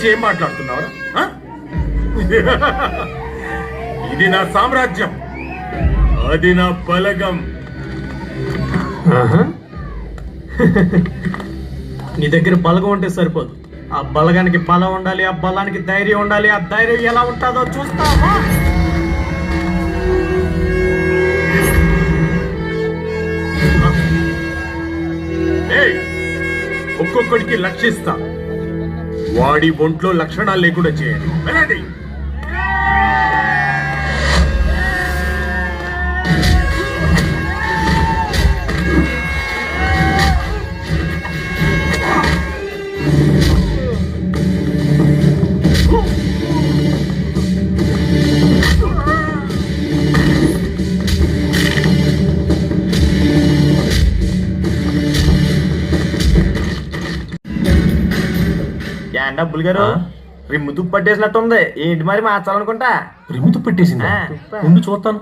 వచ్చి ఏం మాట్లాడుతున్నావు ఇది నా సామ్రాజ్యం. అది నా బలగం. నీ దగ్గర బలగం ఉంటే సరిపోదు. ఆ బలగానికి బలం ఉండాలి ఆ బలానికి ధైర్యం ఉండాలి ఆ ధైర్యం ఎలా ఉంటుందో చూస్తావా? ఒక్కొక్కడికి లక్షిస్తా వాడి ఒంట్లో లక్షణాలు లేకుండా చేయాలి వెళ్ళండి. ఏం డబ్బులు గారు రిమ్ము తుప్పు పట్టేసినట్టుంది ఏంటి మరి మార్చాలనుకుంటా? రిముతు పెట్టేసింది? ఆ. ముందు చూస్తాను.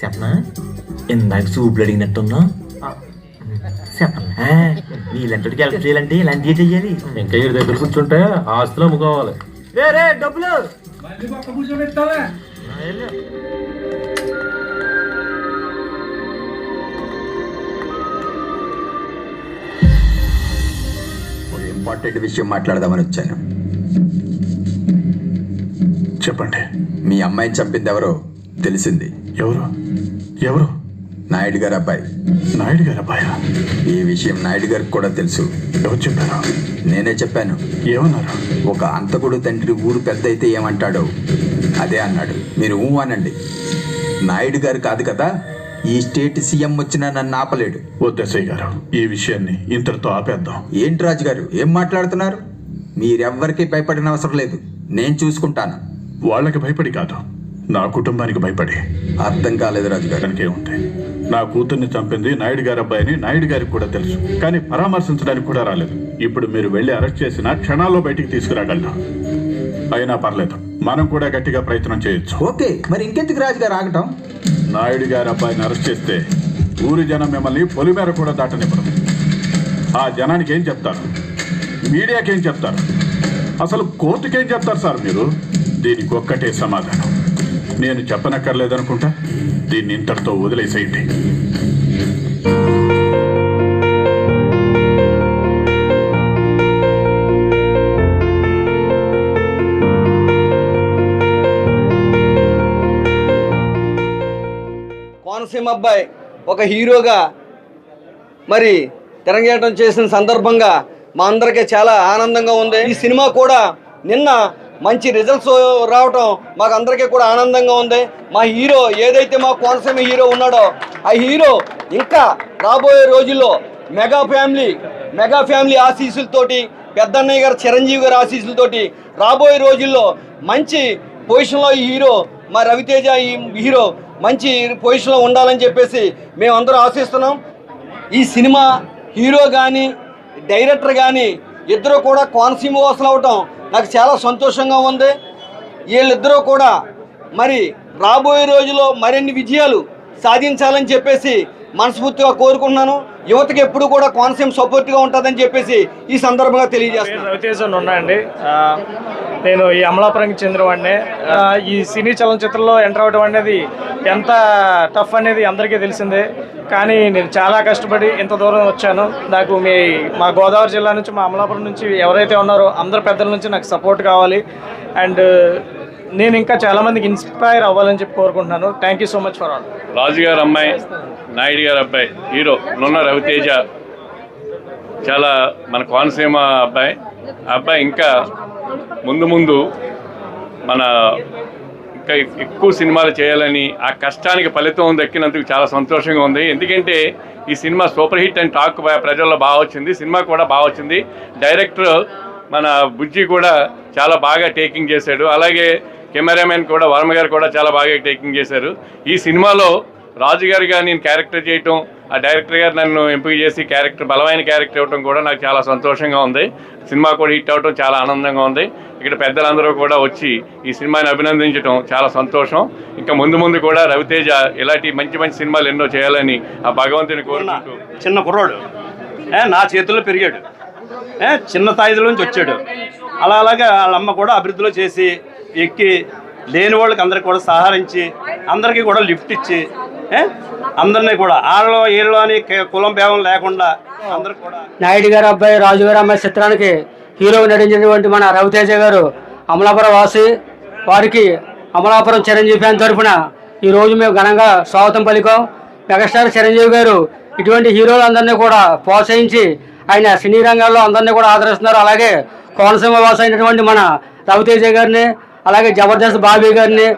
చెప్పనా? ఇందాక చూపులు అడిగినట్టున్నా? చెప్పనా? నీళ్ళంతటికి హెల్ప్ చేయాలంటే ఇలాంటివి చెయ్యాలి. ఇంకా దగ్గర కూర్చుంటే ఆస్తులు అమ్ముకోవాలి. రే రే డబ్బులు. ఒక ఇంపార్టెంట్ విషయం మాట్లాడదామని వచ్చాను. చెప్పండి మీ అమ్మాయిని చంపింది ఎవరో తెలిసింది. ఎవరు? ఎవరు? నాయుడు గారు అబ్బాయి. నాయుడు గారు అబ్బాయ? ఈ విషయం నాయుడు గారికి కూడా తెలుసు. ఎవరు చెప్పారు నేనే చెప్పాను. ఏమన్నారు? ఒక అంతకుడు తండ్రి ఊరు పెద్ద అయితే ఏమంటాడో అదే అన్నాడు. మీరు ఊ అనండి. నాయుడు గారు కాదు కదా ఈ స్టేట్ సీఎం వచ్చినా నన్ను ఆపలేడు. వద్దసయ్య గారు ఈ విషయాన్ని ఇంతటితో ఆపేద్దాం. ఏంటి రాజు గారు ఏం మాట్లాడుతున్నారు? మీరెవ్వరికీ భయపడిన అవసరం లేదు. నేను చూసుకుంటాను. వాళ్ళకి భయపడి కాదు. నా కుటుంబానికి భయపడి. అర్థం కాలేదు రాజు గారు. దానికి ఏముంది నా కూతుర్ని చంపింది నాయుడు గారి అబ్బాయిని నాయుడు గారికి కూడా తెలుసు. కానీ పరామర్శించడానికి కూడా రాలేదు. ఇప్పుడు మీరు వెళ్ళి అరెస్ట్ చేసిన క్షణాల్లో బయటికి తీసుకురాగలరు అయినా పర్లేదు. మనం కూడా గట్టిగా ప్రయత్నం చేయొచ్చు. ఓకే మరి ఇంకెందుకు రాజు గారు ఆగటం? నాయుడు గారి అబ్బాయిని అరెస్ట్ చేస్తే ఊరి జనం మిమ్మల్ని పొలిమేర కూడా దాటనివ్వరు. ఆ జనానికి ఏం చెప్తారు? మీడియాకి ఏం చెప్తారు? అసలు కోర్టుకి ఏం చెప్తారు సార్ మీరు? దీనికి ఒక్కటే సమాధానం. నేను చెప్పనక్కర్లేదనుకుంటా? దీన్ని ఇంతటితో వదిలేసేయండి. కోనసీమ అబ్బాయి ఒక హీరోగా మరి తెరంగేటం చేసిన సందర్భంగా మా అందరికీ చాలా ఆనందంగా ఉంది. ఈ సినిమా కూడా నిన్న మంచి రిజల్ట్స్ రావటం మాకు అందరికీ కూడా ఆనందంగా ఉంది. మా హీరో ఏదైతే మా కోనసీమ హీరో ఉన్నాడో ఆ హీరో ఇంకా రాబోయే రోజుల్లో మెగా ఫ్యామిలీ మెగా ఫ్యామిలీ ఆశీస్సులతోటి పెద్దన్నయ్య గారు చిరంజీవి గారి ఆశీస్సులతోటి రాబోయే రోజుల్లో మంచి పొజిషన్లో ఈ హీరో మా రవితేజ ఈ హీరో మంచి పొజిషన్లో ఉండాలని చెప్పేసి మేమందరం ఆశిస్తున్నాం. ఈ సినిమా హీరో కానీ డైరెక్టర్ కానీ ఇద్దరు కూడా కోనసీమ వాసులు అవటం నాకు చాలా సంతోషంగా ఉంది. వీళ్ళిద్దరూ కూడా మరి రాబోయే రోజుల్లో మరిన్ని విజయాలు సాధించాలని చెప్పేసి మనస్ఫూర్తిగా కోరుకుంటున్నాను. యువతకి ఎప్పుడు కూడా కోనసీమ సపోర్ట్గా ఉంటుందని చెప్పేసి ఈ సందర్భంగా ఉన్నాయండి. ఆ, నేను ఈ అమలాపురంకి చెందినవాడిని. ఈ సినీ చలనచిత్రంలో ఎంటర్ అవ్వడం అనేది ఎంత టఫ్ అనేది అందరికీ తెలిసిందే. కానీ నేను చాలా కష్టపడి ఇంత దూరం వచ్చాను. నాకు మీ మా గోదావరి జిల్లా నుంచి మా అమలాపురం నుంచి ఎవరైతే ఉన్నారో అందరు పెద్దల నుంచి నాకు సపోర్ట్ కావాలి. అండ్ నేను ఇంకా చాలామందికి ఇన్స్పైర్ అవ్వాలని చెప్పి కోరుకుంటున్నాను. Thank you so much for all Raju garu అమ్మాయి. నాయుడు గారు అబ్బాయి హీరో నున్న రవితేజ. చాలా మన కోనసీమ అబ్బాయి. ఆ అబ్బాయి ఇంకా ముందు ముందు మన ఇంకా ఎక్కువ సినిమాలు చేయాలని ఆ కష్టానికి ఫలితం దక్కినందుకు చాలా సంతోషంగా ఉంది. ఎందుకంటే ఈ cinema super hit and talk ప్రజల్లో బాగా వచ్చింది. సినిమా కూడా బాగా వచ్చింది. డైరెక్టర్ మన బుజ్జి కూడా చాలా బాగా టేకింగ్ చేశాడు. అలాగే కెమెరామెన్ కూడా వర్మ గారు కూడా చాలా బాగా టేకింగ్ చేశారు. ఈ సినిమాలో రాజు గారిగా నేను క్యారెక్టర్ చేయటం ఆ డైరెక్టర్ గారు నన్ను ఎంపిక చేసి క్యారెక్టర్ బలమైన క్యారెక్టర్ ఇవ్వడం కూడా నాకు చాలా సంతోషంగా ఉంది. సినిమా కూడా హిట్ అవ్వటం చాలా ఆనందంగా ఉంది. ఇక్కడ పెద్దలందరూ కూడా వచ్చి ఈ సినిమాని అభినందించడం చాలా సంతోషం. ఇంకా ముందు ముందు కూడా రవితేజ ఇలాంటి మంచి మంచి సినిమాలు ఎన్నో చేయాలని ఆ భగవంతుని కోరుకుంటూ. చిన్న కుర్రాడు. నా చేతుల్లో పెరిగాడు. చిన్న స్థాయిలో నుంచి వచ్చాడు. అలా అలాగా వాళ్ళ అమ్మ కూడా అభివృద్ధిలో చేసి ఎక్కి లేని వాళ్ళకి అందరికి కూడా సహకరించి అందరికీ కూడా లిఫ్ట్ ఇచ్చి అందరినీ కూడా. ఆళ్ళలో ఏళ్ళలో అని కులం భేదం లేకుండా అందరికి కూడా. నాయుడు గారు అబ్బాయి రాజు గారు అమ్మాయి చిత్రానికి హీరోగా నటించినటువంటి మన రవితేజ గారు అమలాపురం వాసి వారికి అమలాపురం చిరంజీవి ఫ్యాన్ తరఫున ఈరోజు మేము ఘనంగా స్వాగతం పలికాం. మెగాస్టార్ చిరంజీవి గారు ఇటువంటి హీరోలందరినీ కూడా ప్రోత్సహించి ఆయన సినీ రంగాల్లో అందరినీ కూడా ఆదరిస్తున్నారు. అలాగే కోనసీమ వాసు అయినటువంటి మన రవితేజ గారిని అలాగే జబర్దస్త్ బాబీ గారిని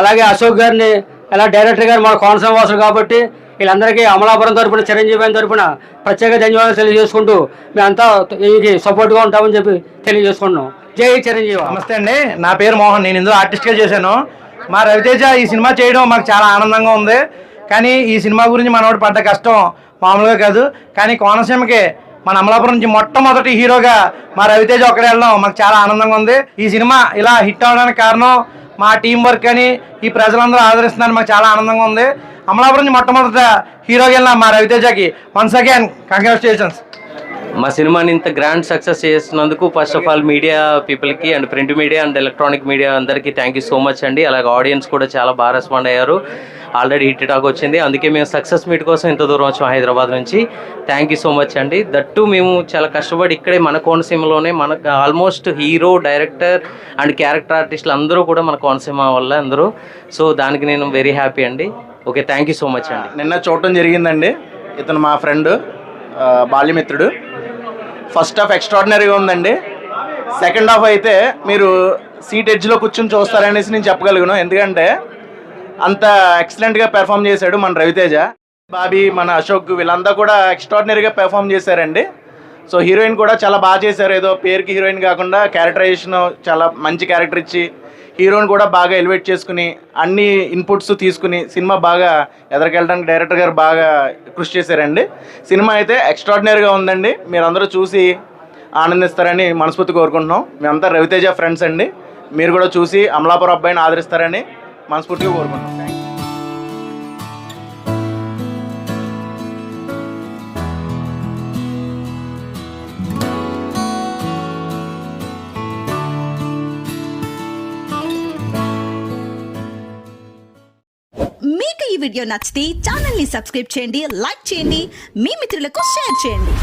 అలాగే అశోక్ గారిని ఇలా డైరెక్టర్ గారు మన కోనసీమ వాసులు కాబట్టి వీళ్ళందరికీ అమలాపురం తరపున చిరంజీవి గారి తరపున ప్రత్యేక ధన్యవాదాలు తెలియజేసుకుంటూ మేమంతా ఇది సపోర్ట్గా ఉంటామని చెప్పి తెలియజేసుకుంటున్నాం. జై చిరంజీవి. నమస్తే అండి. నా పేరు మోహన్. నేను ఇందులో ఆర్టిస్ట్గా చేశాను. మా రవితేజ ఈ సినిమా చేయడం మాకు చాలా ఆనందంగా ఉంది. కానీ ఈ సినిమా గురించి మనోడు పడ్డ కష్టం మామూలుగా కాదు. కానీ కోనసీమకి మన అమలాపురం నుంచి మొట్టమొదటి హీరోగా మా రవితేజ ఒక్కడే వెళ్ళడం మాకు చాలా ఆనందంగా ఉంది. ఈ సినిమా ఇలా హిట్ అవడానికి కారణం మా టీం వర్క్ అని ఈ ప్రజలందరూ ఆదరిస్తున్నారు. మాకు చాలా ఆనందంగా ఉంది. అమలాపురం నుంచి మొట్టమొదట హీరోగా వెళ్ళిన మా రవితేజకి వన్స్ అగైన్ కంగ్రాచులేషన్స్ మా సినిమాని ఇంత గ్రాండ్ సక్సెస్ చేసినందుకు ఫస్ట్ ఆఫ్ ఆల్ మీడియా పీపుల్కి and print media and electronic media అందరికీ థ్యాంక్ యూ సో మచ్ అండి. అలాగే ఆడియన్స్ కూడా చాలా బాగా రెస్పాండ్ అయ్యారు. ఆల్రెడీ హిట్ టాక్ వచ్చింది. అందుకే మేము సక్సెస్ మీట్ కోసం ఇంత దూరం వచ్చాం హైదరాబాద్ నుంచి. థ్యాంక్ యూ సో మచ్ అండి. దట్టు మేము చాలా కష్టపడి ఇక్కడే మన కోనసీమలోనే మన almost hero director and character ఆర్టిస్టులు అందరూ కూడా మన కోనసీమ వల్ల అందరూ. సో దానికి నేను వెరీ హ్యాపీ అండి. Okay thank you so much అండి. నిన్న చూడటం జరిగిందండి. ఇతను మా ఫ్రెండ్ బాల్యమిత్రుడు. ఫస్ట్ హాఫ్ ఎక్స్ట్రాడినరీగా ఉందండి. సెకండ్ హాఫ్ అయితే మీరు సీట్ ఎడ్జ్లో కూర్చొని చూస్తారనేసి నేను చెప్పగలను ఎందుకంటే అంత ఎక్సలెంట్గా పెర్ఫామ్ చేశాడు మన రవితేజ. బాబీ మన అశోక్ వీళ్ళంతా కూడా ఎక్స్ట్రాడినరీగా పెర్ఫామ్ చేశారండి. సో హీరోయిన్ కూడా చాలా బాగా చేశారు. ఏదో పేరుకి హీరోయిన్ కాకుండా క్యారెక్టరైజేషన్ చాలా మంచి క్యారెక్టర్ ఇచ్చి హీరోని కూడా బాగా ఎలివేట్ చేసుకుని అన్ని ఇన్పుట్స్ తీసుకుని సినిమా బాగా ఎదరికెళ్ళడానికి డైరెక్టర్ గారు బాగా కృషి చేశారండి. సినిమా అయితే ఎక్స్ట్రాడినరీగా ఉందండి. మీరందరూ చూసి ఆనందిస్తారని మనస్ఫూర్తి కోరుకుంటున్నాం. మేమంతా రవితేజ ఫ్రెండ్స్ అండి. మీరు కూడా చూసి అమలాపురం అబ్బాయిని ఆదరిస్తారని మనస్ఫూర్తిగా కోరుకుంటున్నాం. మీకు ఈ వీడియో నచ్చితే ఛానల్ని సబ్స్క్రైబ్ చేయండి లైక్ చేయండి మీ మిత్రులకు షేర్ చేయండి.